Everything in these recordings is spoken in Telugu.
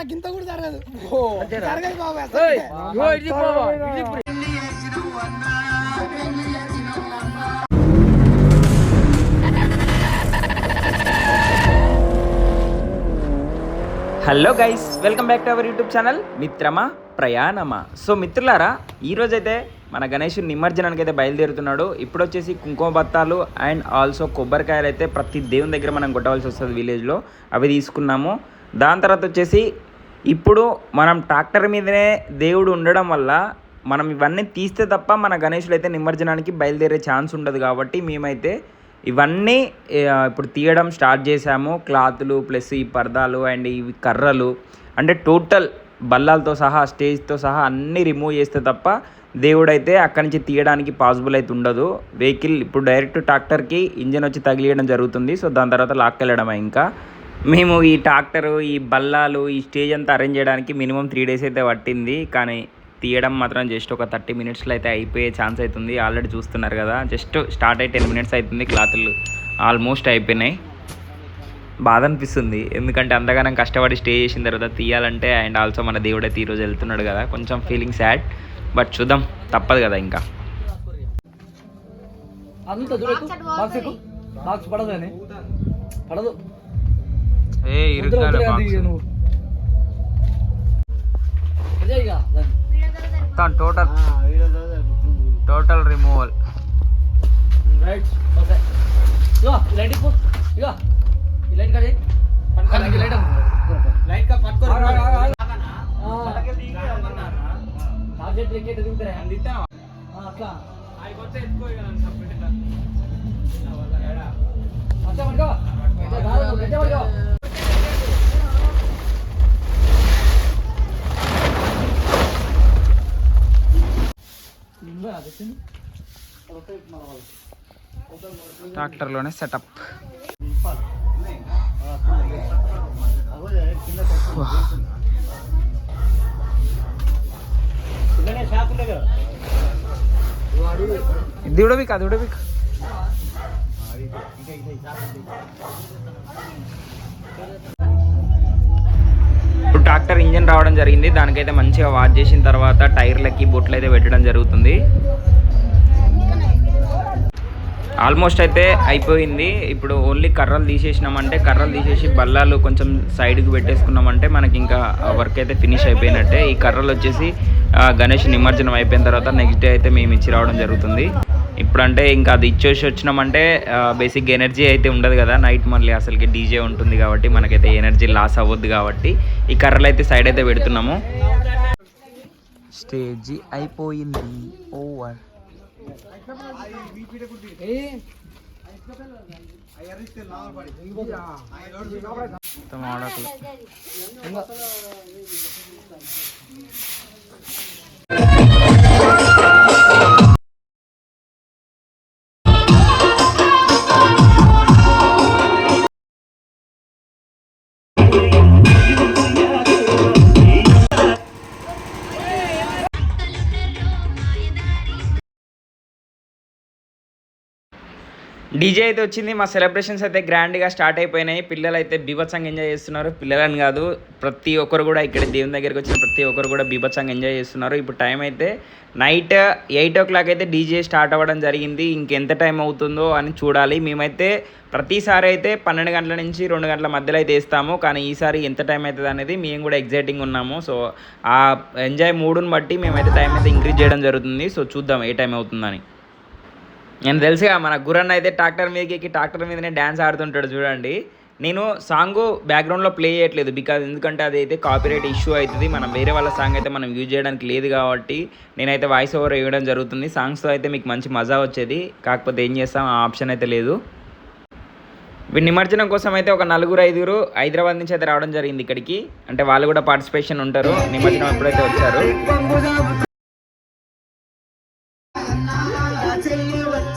వాళ్ళకి ఇంత కూడా జరగదు? జరగదు బాబు. Hello guys welcome back to our YouTube channel. మిత్రమా ప్రయాణమా? సో మిత్రులారా ఈరోజైతే మన గణేష్ నిమజ్జనానికి అయితే బయలుదేరుతున్నాడు. ఇప్పుడు వచ్చేసి కుంకుమ బత్తాలు అండ్ ఆల్సో కొబ్బరికాయలు అయితే ప్రతి దేవుని దగ్గర మనం కొట్టవలసి వస్తుంది విలేజ్లో అవి తీసుకున్నాము. దాని తర్వాత వచ్చేసి ఇప్పుడు మనం ట్రాక్టర్ మీదనే దేవుడు ఉండడం వల్ల మనం ఇవన్నీ తీస్తే తప్ప మన గణేషులు అయితే నిమజ్జనానికి బయలుదేరే ఛాన్స్ ఉండదు కాబట్టి మేమైతే ఇవన్నీ ఇప్పుడు తీయడం స్టార్ట్ చేశాము. క్లాతులు ప్లస్ ఈ పర్దాలు అండ్ ఇవి కర్రలు. అంటే టోటల్ బల్లాలతో సహా స్టేజ్తో సహా అన్నీ రిమూవ్ చేస్తే తప్ప దేవుడైతే అక్కడి నుంచి తీయడానికి పాసిబుల్ అయితే ఉండదు. వెహికల్ ఇప్పుడు డైరెక్ట్ ట్రాక్టర్కి ఇంజన్ వచ్చి తగిలియడం జరుగుతుంది. సో దాని తర్వాత లాక్కెళ్ళడమే ఇంకా. మేము ఈ ట్రాక్టరు ఈ బల్లాలు ఈ స్టేజ్ అంతా అరేంజ్ చేయడానికి మినిమం త్రీ డేస్ అయితే పట్టింది. కానీ తీయడం మాత్రం జస్ట్ ఒక థర్టీ మినిట్స్లో అయితే అయిపోయే ఛాన్స్ అవుతుంది ఆల్రెడీ చూస్తున్నారు కదా జస్ట్ స్టార్ట్ అయ్యి టెన్ మినిట్స్ అవుతుంది క్లాతులు ఆల్మోస్ట్ అయిపోయినాయి. బాధ అనిపిస్తుంది. ఎందుకంటే అంతగానం కష్టపడి స్టే చేసిన తర్వాత తీయాలంటే అండ్ ఆల్సో మన దేవుడైతే ఈరోజు వెళ్తున్నాడు కదా కొంచెం ఫీలింగ్ సాడ్ బట్ చూద్దాం తప్పదు కదా ఇంకా. అంత బాక్స్ బాక్స్ పడదు అని పడదు. ఏ అదే ఇక దాన్ని. Total total removal right okay ఇగో ఈ లైట్ ఇప్పు ఇగో ఈ లైట్ కాదు ఈ లైట్ లైట్ కా పట్టుకో టార్గెట్ లెక్క ఎట్లా దిగుతారా ఆ, అట్లా అట్లా పట్టుకో ఇట్లా కాదు, ఇట్లా పట్టుకో. ఉందా అది వచ్చింది? ఒకటే మన వాళ్ళు. ట్రాక్టర్లోనే సెటప్ ఇది ఉడవిక్ అది ఉడవిక్. ఇప్పుడు ట్రాక్టర్ ఇంజన్ రావడం జరిగింది. దానికైతే మంచిగా వాష్ చేసిన తర్వాత టైర్లకి బొట్లు అయితే పెట్టడం జరుగుతుంది. ఆల్మోస్ట్ అయితే అయిపోయింది. ఇప్పుడు ఓన్లీ కర్రలు తీసేసినామంటే కర్రలు తీసేసి బల్లాలు కొంచెం సైడ్కి పెట్టేసుకున్నామంటే మనకి ఇంకా వర్క్ అయితే ఫినిష్ అయిపోయినట్టే. ఈ కర్రలు వచ్చేసి గణేష్ నిమజ్జనం అయిపోయిన తర్వాత నెక్స్ట్ డే అయితే మేము ఇచ్చి రావడం జరుగుతుంది. ఇప్పుడంటే ఇంకా అది ఇచ్చేసి వచ్చినామంటే బేసిక్ ఎనర్జీ అయితే ఉండదు కదా. నైట్ మళ్ళీ అసలుకి డీజే ఉంటుంది కాబట్టి మనకైతే ఎనర్జీ లాస్ అవ్వద్దు కాబట్టి ఈ కర్రలు అయితే సైడ్ అయితే పెడుతున్నాము. స్టేజ్ అయిపోయింది. ఓవర్ ఏ మొత్తం ఆడకలు. ఇంకా డీజే అయితే వచ్చింది మా సెలబ్రేషన్స్ అయితే గ్రాండ్గా స్టార్ట్ అయిపోయినాయి. పిల్లలు అయితే బీభత్సంగా ఎంజాయ్ చేస్తున్నారు. పిల్లలని కాదు ప్రతి ఒక్కరు కూడా ఇక్కడ దేవుని దగ్గరికి వచ్చిన ప్రతి ఒక్కరు కూడా బీభత్సంగా ఎంజాయ్ చేస్తున్నారు. ఇప్పుడు టైం అయితే నైట్ ఎయిట్ ఓ క్లాక్ అయితే డీజే స్టార్ట్ అవ్వడం జరిగింది. ఇంకెంత టైం అవుతుందో అని చూడాలి. మేమైతే ప్రతిసారి అయితే పన్నెండు గంటల నుంచి రెండు గంటల మధ్యలో అయితే వేస్తాము. కానీ ఈసారి ఎంత టైం అవుతుంది అనేది మేము కూడా ఎగ్జైటింగ్ ఉన్నాము. సో ఆ ఎంజాయ్ మూడుని బట్టి మేమైతే టైం అయితే ఇంక్రీజ్ చేయడం జరుగుతుంది. సో చూద్దాం ఏ టైం అవుతుందని. నేను తెలుసుగా మన గురన్న అయితే ట్రాక్టర్ మీదకి ఎక్కి ట్రాక్టర్ మీదనే డ్యాన్స్ ఆడుతుంటాడు చూడండి. నేను సాంగ్ బ్యాక్గ్రౌండ్లో ప్లే చేయట్లేదు బికాజ్ ఎందుకంటే అది అయితే కాపీరైట్ ఇష్యూ అవుతుంది. మనం వేరే వాళ్ళ సాంగ్ అయితే మనం యూజ్ చేయడానికి లేదు కాబట్టి నేనైతే వాయిస్ ఓవర్ వేయడం జరుగుతుంది. సాంగ్స్తో అయితే మీకు మంచి మజా వచ్చేది. కాకపోతే ఏం చేస్తాం? ఆ ఆప్షన్ అయితే లేదు. వీడి నిమజ్జనం కోసం అయితే ఒక నలుగురు ఐదుగురు హైదరాబాద్ నుంచి అయితే రావడం జరిగింది ఇక్కడికి. అంటే వాళ్ళు కూడా పార్టిసిపేషన్ ఉంటారు. నిమజ్జనం ఎప్పుడైతే వచ్చారు.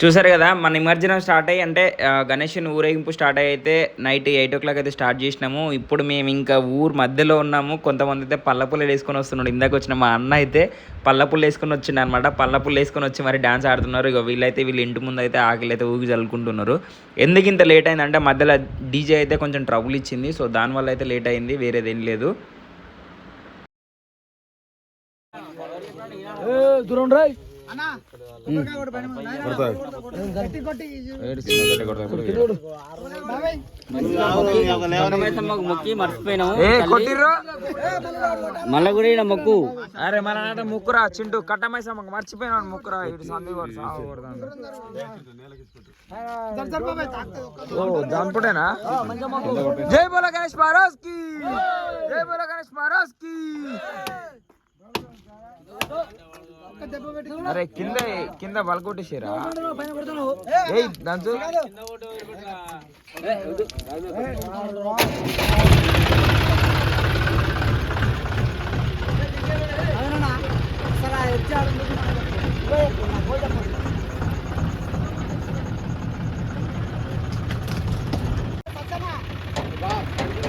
చూసారు కదా మన నిమజ్జనం స్టార్ట్ అయ్యి అంటే గణేషుని ఊరేగింపు స్టార్ట్ అయ్యి అయితే నైట్ ఎయిట్ ఓ క్లాక్ అయితే స్టార్ట్ చేసినాము. ఇప్పుడు మేము ఇంకా ఊరు మధ్యలో ఉన్నాము. కొంతమంది అయితే పల్లపుల్లు వేసుకొని వస్తున్నాడు. ఇందాక వచ్చిన మా అన్న అయితే పల్లపుల్లు వేసుకొని వచ్చిండు అనమాట పల్లపుల్లు వేసుకొని వచ్చి మరి డాన్స్ ఆడుతున్నారు. ఇక వీళ్ళైతే వీళ్ళు ఇంటి ముందు అయితే ఆకలి అయితే ఊగి చల్లుకుంటున్నారు. ఎందుకు ఇంత లేట్ అయిందంటే మధ్యలో డీజే అయితే కొంచెం ట్రబుల్ ఇచ్చింది. సో దానివల్ల అయితే లేట్ అయింది. వేరేదేం లేదు. దూరం రాయ్ మొక్కి మర్చిపోయినాము ఏ కూడా ఈడ మొక్కు అరే మన నాట ముక్కురా చింటూ కట్టమైసమ్మ మర్చిపోయినాడు ముక్కురా ఇటు సంది కూడా సాగు ఓ దంపుడేనా జై బోల గణేష్ మహారాజ్కి జై బోల గణేష్ మహారాజ్కి అరే కింద కింద బలకొట్టేసారా ఏయ్ దంచు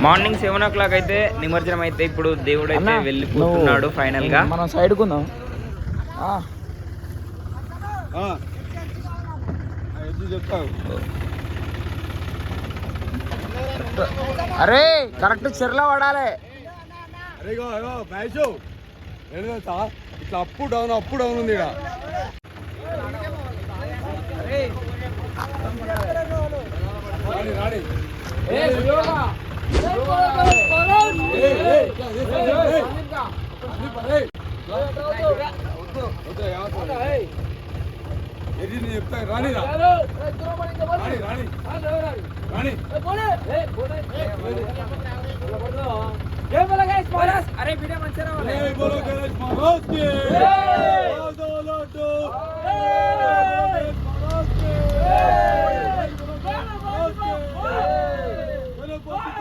మార్నింగ్ సెవెన్ ఓ క్లాక్ అయితే నిమజ్జనం అయితే ఇప్పుడు దేవుడు అయితే వెళ్ళిపోతున్నాడు ఫైనల్గా మనం సైడ్ కుందాం. అరే కరెక్ట్ చెర్లో పడాలి ఇట్లా అప్పు డౌన్ అప్పు డౌన్ ఉంది ఇక్కడ రాణి రాణి ఎది నేను చెప్తా రాణి రాణి రాణి రాణి అరే వీడియో మంచిగా జై బోలో గణేష్ మహారాజ్కి జై బోలో టు గణేష్ మహారాజ్కి జై గణేష్ మహారాజ్కి గణపతి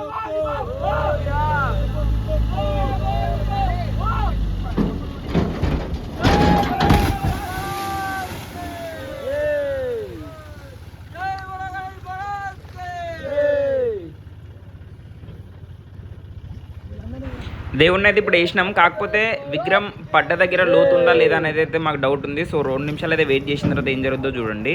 బప్పా దేవుణ్ణి అయితే ఇప్పుడు వేసినాం కాకపోతే విగ్రహం పడ్డ దగ్గర లోతుందా లేదా అనేది అయితే మాకు డౌట్ ఉంది. సో రెండు నిమిషాలు అయితే వెయిట్ చేసిన తర్వాత ఏం జరుగుద్దో చూడండి.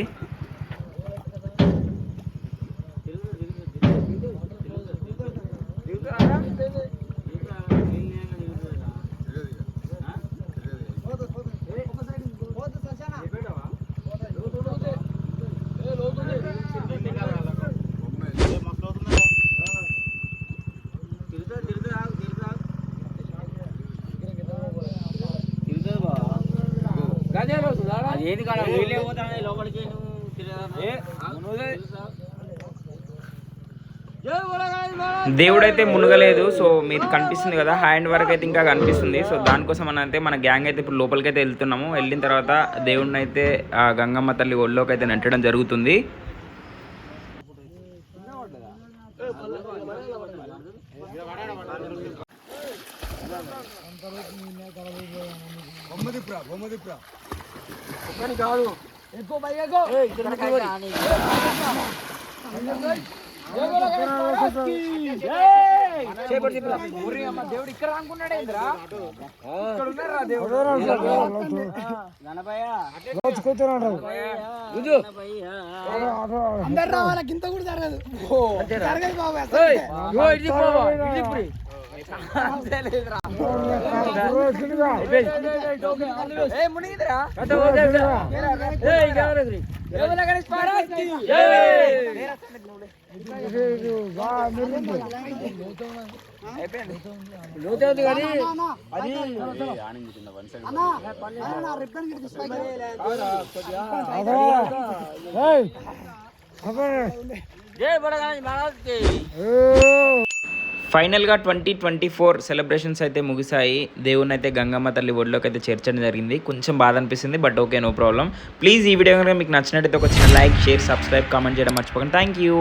ఏది కాడ? వీళ్ళే పోతానే లోపలికి దేవుడైతే మునగలేదు సో మీకు కనిపిస్తుంది కదా. హ్యాండ్ వరకు అయితే ఇంకా కనిపిస్తుంది. సో దానికోసం అని అయితే మన గ్యాంగ్ అయితే ఇప్పుడు లోపలికి అయితే వెళ్తున్నాము. వెళ్ళిన తర్వాత దేవుడిని అయితే ఆ గంగమ్మ తల్లి ఒళ్ళోకి అయితే నెట్టడం జరుగుతుంది. బొమ్మదిప్రా బొమ్మదిప్రా దేవుడు ఇక్కడ అనుకున్నాడు ఏంద్రా అందరు రావాలి? గింత కూడా జరగదు. జరగదు బాబు అసలు. అన్నా, అన్నా, నా రిబ్బన్ గిట్ల ఫైనల్గా ట్వంటీ ట్వంటీ ఫోర్ సెలబ్రేషన్స్ అయితే ముగిసాయి దేవుని అయితే గంగమ్మ తల్లి ఒడిలోకి అయితే చేర్చడం జరిగింది. కొంచెం బాధ అనిపిస్తుంది but okay no problem. Please ఈ వీడియో కనుక మీకు నచ్చినట్టయితే ఒక చిన్న లైక్ షేర్ సబ్స్క్రైబ్ కామెంట్ చేయడం మర్చిపోకండి. Thank you.